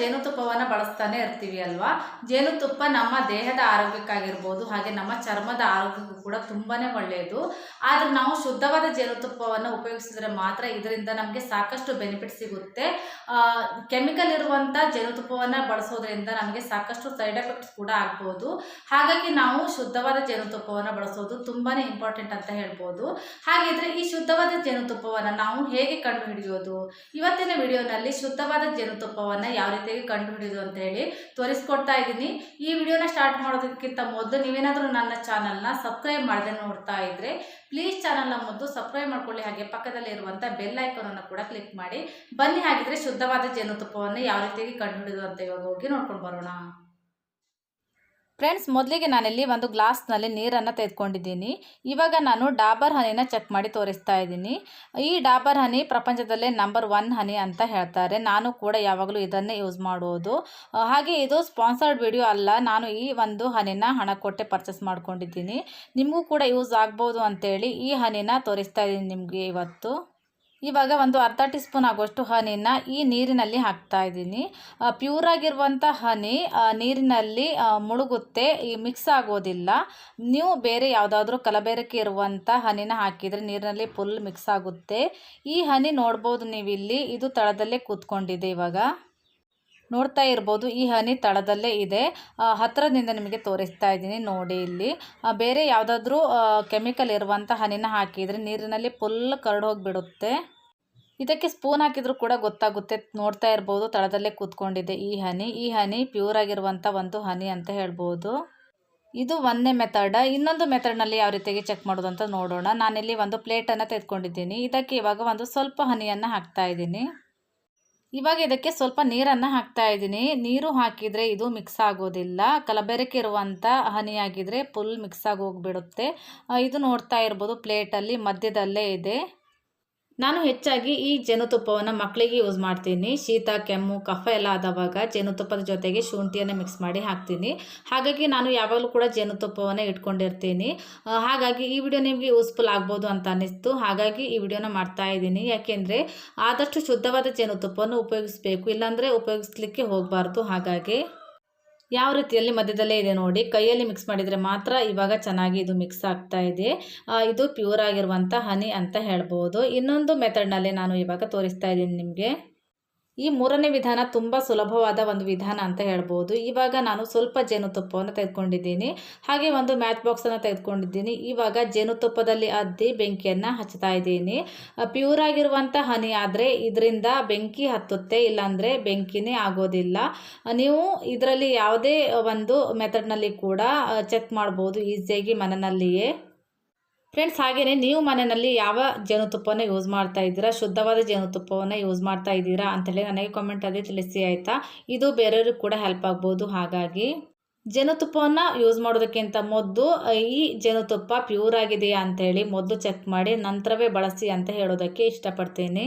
ಜೇನುತುಪ್ಪವನ್ನು ಬಳಸ್ತಾನೆ ಇರ್ತೀವಿ ಅಲ್ವಾ? ಜೇನುತುಪ್ಪ ನಮ್ಮ ದೇಹದ ಆರೋಗ್ಯಕ್ಕಾಗಿರ್ಬೋದು, ಹಾಗೆ ನಮ್ಮ ಚರ್ಮದ ಆರೋಗ್ಯಕ್ಕೂ ಕೂಡ ತುಂಬಾ ಒಳ್ಳೆಯದು ಆದರೆ ನಾವು ಶುದ್ಧವಾದ ಜೇನುತುಪ್ಪವನ್ನು ಉಪಯೋಗಿಸಿದ್ರೆ ಮಾತ್ರ ಇದರಿಂದ ನಮಗೆ ಸಾಕಷ್ಟು ಬೆನಿಫಿಟ್ ಸಿಗುತ್ತೆ. ಕೆಮಿಕಲ್ ಇರುವಂಥ ಜೇನುತುಪ್ಪವನ್ನು ಬಳಸೋದ್ರಿಂದ ನಮಗೆ ಸಾಕಷ್ಟು ಸೈಡ್ ಎಫೆಕ್ಟ್ಸ್ ಕೂಡ ಆಗ್ಬೋದು. ಹಾಗಾಗಿ ನಾವು ಶುದ್ಧವಾದ ಜೇನುತುಪ್ಪವನ್ನು ಬಳಸೋದು ತುಂಬಾ ಇಂಪಾರ್ಟೆಂಟ್ ಅಂತ ಹೇಳ್ಬೋದು. ಹಾಗಿದ್ರೆ ಈ ಶುದ್ಧವಾದ ಜೇನುತುಪ್ಪವನ್ನು ನಾವು ಹೇಗೆ ಕಂಡುಹಿಡಿಯೋದು? ಇವತ್ತಿನ ವಿಡಿಯೋನಲ್ಲಿ ಶುದ್ಧವಾದ ಜೇನುತುಪ್ಪವನ್ನು ಯಾವ ರೀತಿಯಾಗಿ ಕಂಡುಹಿಡಿಯೋದು ಅಂತ ಹೇಳಿ ತೋರಿಸ್ಕೊಡ್ತಾ ಇದ್ದೀನಿ. ಈ ವಿಡಿಯೋನ ಸ್ಟಾರ್ಟ್ ಮಾಡೋದಕ್ಕಿಂತ ಮೊದಲು ನೀವೇನಾದರೂ ನನ್ನ ಚಾನಲ್ನ ಸಬ್ಸ್ಕ್ರೈಬ್ ಮಾಡದೆ ನೋಡ್ತಾ ಇದ್ರೆ ಪ್ಲೀಸ್ ಚಾನಲ್ನ ಮೊದಲು ಸಬ್ಸ್ಕ್ರೈಬ್ ಮಾಡ್ಕೊಳ್ಳಿ. ಹಾಗೆ ಪಕ್ಕದಲ್ಲಿ ಇರುವಂಥ ಬೆಲ್ ಐಕಾನನ್ನು ಕೂಡ ಕ್ಲಿಕ್ ಮಾಡಿ. ಬನ್ನಿ, ಹಾಗಿದ್ರೆ ಶುದ್ಧವಾದ ಜೇನುತುಪ್ಪವನ್ನು ಯಾವ ರೀತಿಯಾಗಿ ಕಂಡುಹಿಡಿಯೋದು ಅಂತ ಇವಾಗ ಹೋಗಿ ನೋಡ್ಕೊಂಡು ಬರೋಣ. ಫ್ರೆಂಡ್ಸ್ ಮೊದಲಿಗೆ ನಾನಿಲ್ಲಿ ಒಂದು ಗ್ಲಾಸ್ನಲ್ಲಿ ನೀರನ್ನು ತೆಗೆದುಕೊಂಡಿದ್ದೀನಿ. ಇವಾಗ ನಾನು ಡಾಬರ್ ಹನಿನ ಚೆಕ್ ಮಾಡಿ ತೋರಿಸ್ತಾ ಇದ್ದೀನಿ. ಈ ಡಾಬರ್ ಹನಿ ಪ್ರಪಂಚದಲ್ಲೇ ನಂಬರ್ ಒನ್ ಹನಿ ಅಂತ ಹೇಳ್ತಾರೆ. ನಾನು ಕೂಡ ಯಾವಾಗಲೂ ಇದನ್ನೇ ಯೂಸ್ ಮಾಡುವುದು. ಹಾಗೆ ಇದು ಸ್ಪಾನ್ಸರ್ಡ್ ವಿಡಿಯೋ ಅಲ್ಲ. ನಾನು ಈ ಒಂದು ಹನಿನ ಹಣ ಕೊಟ್ಟೆ ಪರ್ಚೇಸ್ ಮಾಡ್ಕೊಂಡಿದ್ದೀನಿ. ನಿಮಗೂ ಕೂಡ ಯೂಸ್ ಆಗ್ಬೋದು ಅಂತೇಳಿ ಈ ಹನಿನ ತೋರಿಸ್ತಾ ಇದ್ದೀನಿ ನಿಮಗೆ ಇವತ್ತು. ಇವಾಗ ಒಂದು ಅರ್ಧ ಟೀ ಸ್ಪೂನ್ ಆಗುವಷ್ಟು ಹನಿನ ಈ ನೀರಿನಲ್ಲಿ ಹಾಕ್ತಾ ಇದ್ದೀನಿ. ಪ್ಯೂರ್ ಆಗಿರುವಂಥ ಹನಿ ನೀರಿನಲ್ಲಿ ಮುಳುಗುತ್ತೆ, ಈ ಮಿಕ್ಸ್ ಆಗೋದಿಲ್ಲ. ನೀವು ಬೇರೆ ಯಾವುದಾದ್ರೂ ಕಲಬೆರಕೆ ಇರುವಂಥ ಹನಿನ ಹಾಕಿದರೆ ನೀರಿನಲ್ಲಿ ಫುಲ್ ಮಿಕ್ಸ್ ಆಗುತ್ತೆ. ಈ ಹನಿ ನೋಡ್ಬೋದು ನೀವು ಇಲ್ಲಿ ಇದು ತಳದಲ್ಲೇ ಕೂತ್ಕೊಂಡಿದೆ ಇವಾಗ. ನೋಡ್ತಾ ಇರ್ಬೋದು. ಈ ಹನಿ ತಳದಲ್ಲೇ ಇದೆ. ಹತ್ತಿರದಿಂದ ನಿಮಗೆ ತೋರಿಸ್ತಾ ಇದ್ದೀನಿ ನೋಡಿ ಇಲ್ಲಿ. ಬೇರೆ ಯಾವುದಾದ್ರೂ ಕೆಮಿಕಲ್ ಇರುವಂಥ ಹನಿನ ಹಾಕಿದರೆ ನೀರಿನಲ್ಲಿ ಫುಲ್ ಕರಡು ಹೋಗಿಬಿಡುತ್ತೆ. ಇದಕ್ಕೆ ಸ್ಪೂನ್ ಹಾಕಿದರೂ ಕೂಡ ಗೊತ್ತಾಗುತ್ತೆ. ನೋಡ್ತಾ ಇರ್ಬೋದು, ತಳದಲ್ಲೇ ಕೂತ್ಕೊಂಡಿದೆ ಈ ಹನಿ. ಈ ಹನಿ ಪ್ಯೂರ್ ಆಗಿರುವಂಥ ಒಂದು ಹನಿ ಅಂತ ಹೇಳ್ಬೋದು. ಇದು ಒಂದನೇ ಮೆಥಡ್. ಇನ್ನೊಂದು ಮೆಥಡ್ನಲ್ಲಿ ಯಾವ ರೀತಿಯಾಗಿ ಚೆಕ್ ಮಾಡೋದು ಅಂತ ನೋಡೋಣ. ನಾನಿಲ್ಲಿ ಒಂದು ಪ್ಲೇಟನ್ನು ತೆಗೆದುಕೊಂಡಿದ್ದೀನಿ. ಇದಕ್ಕೆ ಇವಾಗ ಒಂದು ಸ್ವಲ್ಪ ಹನಿಯನ್ನು ಹಾಕ್ತಾ ಇದ್ದೀನಿ. ಇವಾಗ ಇದಕ್ಕೆ ಸ್ವಲ್ಪ ನೀರನ್ನು ಹಾಕ್ತಾ ಇದ್ದೀನಿ. ನೀರು ಹಾಕಿದರೆ ಇದು ಮಿಕ್ಸ್ ಆಗೋದಿಲ್ಲ. ಕಲಬೆರಕೆ ಇರುವಂಥ ಹನಿ ಆಗಿದ್ರೆ ಫುಲ್ ಮಿಕ್ಸ್ ಆಗಿ ಹೋಗ್ಬಿಡುತ್ತೆ. ಇದು ನೋಡ್ತಾ ಇರ್ಬೋದು ಪ್ಲೇಟಲ್ಲಿ ಮಧ್ಯದಲ್ಲೇ ಇದೆ. ನಾನು ಹೆಚ್ಚಾಗಿ ಈ ಜೇನುತುಪ್ಪವನ್ನು ಮಕ್ಕಳಿಗೆ ಯೂಸ್ ಮಾಡ್ತೀನಿ. ಶೀತ, ಕೆಮ್ಮು, ಕಫ ಎಲ್ಲ ಆದವಾಗ ಜೇನುತುಪ್ಪದ ಜೊತೆಗೆ ಶುಂಠಿಯನ್ನು ಮಿಕ್ಸ್ ಮಾಡಿ ಹಾಕ್ತೀನಿ. ಹಾಗಾಗಿ ನಾನು ಯಾವಾಗಲೂ ಕೂಡ ಜೇನುತುಪ್ಪವನ್ನು ಇಟ್ಕೊಂಡಿರ್ತೀನಿ. ಹಾಗಾಗಿ ಈ ವಿಡಿಯೋ ನಿಮಗೆ ಯೂಸ್ಫುಲ್ ಆಗ್ಬೋದು ಅಂತ ಅನ್ನಿಸ್ತು. ಹಾಗಾಗಿ ಈ ವಿಡಿಯೋನ ಮಾಡ್ತಾ ಇದ್ದೀನಿ. ಯಾಕೆಂದರೆ ಆದಷ್ಟು ಶುದ್ಧವಾದ ಜೇನುತುಪ್ಪವನ್ನು ಉಪಯೋಗಿಸಬೇಕು. ಇಲ್ಲಾಂದರೆ ಉಪಯೋಗಿಸ್ಲಿಕ್ಕೆ ಹೋಗಬಾರ್ದು. ಹಾಗಾಗಿ ಯಾವ ರೀತಿಯಲ್ಲಿ ಮಧ್ಯದಲ್ಲೇ ಇದೆ ನೋಡಿ. ಕೈಯಲ್ಲಿ ಮಿಕ್ಸ್ ಮಾಡಿದರೆ ಮಾತ್ರ ಇವಾಗ ಚೆನ್ನಾಗಿ ಇದು ಮಿಕ್ಸ್ ಆಗ್ತಾ ಇದೆ. ಇದು ಪ್ಯೂರ್ ಆಗಿರುವಂಥ ಹನಿ ಅಂತ ಹೇಳ್ಬೋದು. ಇನ್ನೊಂದು ಮೆಥಡ್ನಲ್ಲಿ ನಾನು ಇವಾಗ ತೋರಿಸ್ತಾ ಇದ್ದೀನಿ ನಿಮಗೆ. ಈ ಮೂರನೇ ವಿಧಾನ ತುಂಬ ಸುಲಭವಾದ ಒಂದು ವಿಧಾನ ಅಂತ ಹೇಳ್ಬೋದು. ಇವಾಗ ನಾನು ಸ್ವಲ್ಪ ಜೇನುತುಪ್ಪವನ್ನು ತೆಗೆದುಕೊಂಡಿದ್ದೀನಿ. ಹಾಗೆ ಒಂದು ಮ್ಯಾಚ್ ಬಾಕ್ಸನ್ನು ತೆಗೆದುಕೊಂಡಿದ್ದೀನಿ. ಇವಾಗ ಜೇನುತುಪ್ಪದಲ್ಲಿ ಅದ್ದಿ ಬೆಂಕಿಯನ್ನು ಹಚ್ತಾ ಇದ್ದೀನಿ. ಪ್ಯೂರ್ ಆಗಿರುವಂಥ ಹನಿ ಆದರೆ ಇದರಿಂದ ಬೆಂಕಿ ಹತ್ತುತ್ತೆ, ಇಲ್ಲಾಂದರೆ ಬೆಂಕಿನೇ ಆಗೋದಿಲ್ಲ. ನೀವು ಇದರಲ್ಲಿ ಯಾವುದೇ ಒಂದು ಮೆಥಡ್ನಲ್ಲಿ ಕೂಡ ಚೆಕ್ ಮಾಡ್ಬೋದು ಈಸಿಯಾಗಿ ಮನೆಯಲ್ಲಿಯೇ ಫ್ರೆಂಡ್ಸ್ ಹಾಗೆಯೇ ನೀವು ಮನೆಯಲ್ಲಿ ಯಾವ ಜೇನುತುಪ್ಪನ ಯೂಸ್ ಮಾಡ್ತಾ ಇದ್ದೀರಾ? ಶುದ್ಧವಾದ ಜೇನುತುಪ್ಪವನ್ನು ಯೂಸ್ ಮಾಡ್ತಾ ಇದ್ದೀರಾ ಅಂತೇಳಿ ನನಗೆ ಕಾಮೆಂಟಲ್ಲಿ ತಿಳಿಸಿ ಆಯಿತಾ? ಇದು ಬೇರೆಯವ್ರಿಗೆ ಕೂಡ ಹೆಲ್ಪ್ ಆಗ್ಬೋದು. ಹಾಗಾಗಿ ಜೇನುತುಪ್ಪವನ್ನು ಯೂಸ್ ಮಾಡೋದಕ್ಕಿಂತ ಮೊದಲು ಈ ಜೇನುತುಪ್ಪ ಪ್ಯೂರ್ ಆಗಿದೆಯಾ ಅಂತೇಳಿ ಮೊದಲು ಚೆಕ್ ಮಾಡಿ ನಂತರವೇ ಬಳಸಿ ಅಂತ ಹೇಳೋದಕ್ಕೆ ಇಷ್ಟಪಡ್ತೀನಿ.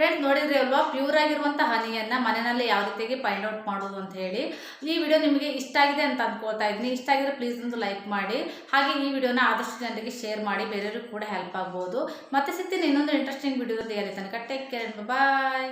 ಫ್ರೆಂಡ್ಸ್ ನೋಡಿದ್ರಿ ಅಲ್ವಾ? ಪ್ಯೂರ್ ಆಗಿರುವಂಥ ಹನಿಯನ್ನು ಮನೆಯಲ್ಲಿ ಯಾವ ರೀತಿಯಾಗಿ ಫೈಂಡ್ ಔಟ್ ಮಾಡೋದು ಅಂತ ಹೇಳಿ. ಈ ವಿಡಿಯೋ ನಿಮಗೆ ಇಷ್ಟ ಆಗಿದೆ ಅಂತ ಅಂದ್ಕೊಳ್ತಾ ಇದ್ದೀನಿ. ಇಷ್ಟ ಆಗಿದ್ರೆ ಪ್ಲೀಸ್ ಒಂದು ಲೈಕ್ ಮಾಡಿ. ಹಾಗೆ ಈ ವಿಡಿಯೋನ ಆದಷ್ಟು ಜನರಿಗೆ ಶೇರ್ ಮಾಡಿ. ಬೇರೆಯವ್ರಿಗೆ ಕೂಡ ಹೆಲ್ಪ್ ಆಗ್ಬೋದು. ಮತ್ತೆ ಸಿಗ್ತೀನಿ ಇನ್ನೊಂದು ಇಂಟ್ರೆಸ್ಟಿಂಗ್ ವಿಡಿಯೋದಲ್ಲಿ ಅಲ್ಲಿ ತನಕ. Take care bye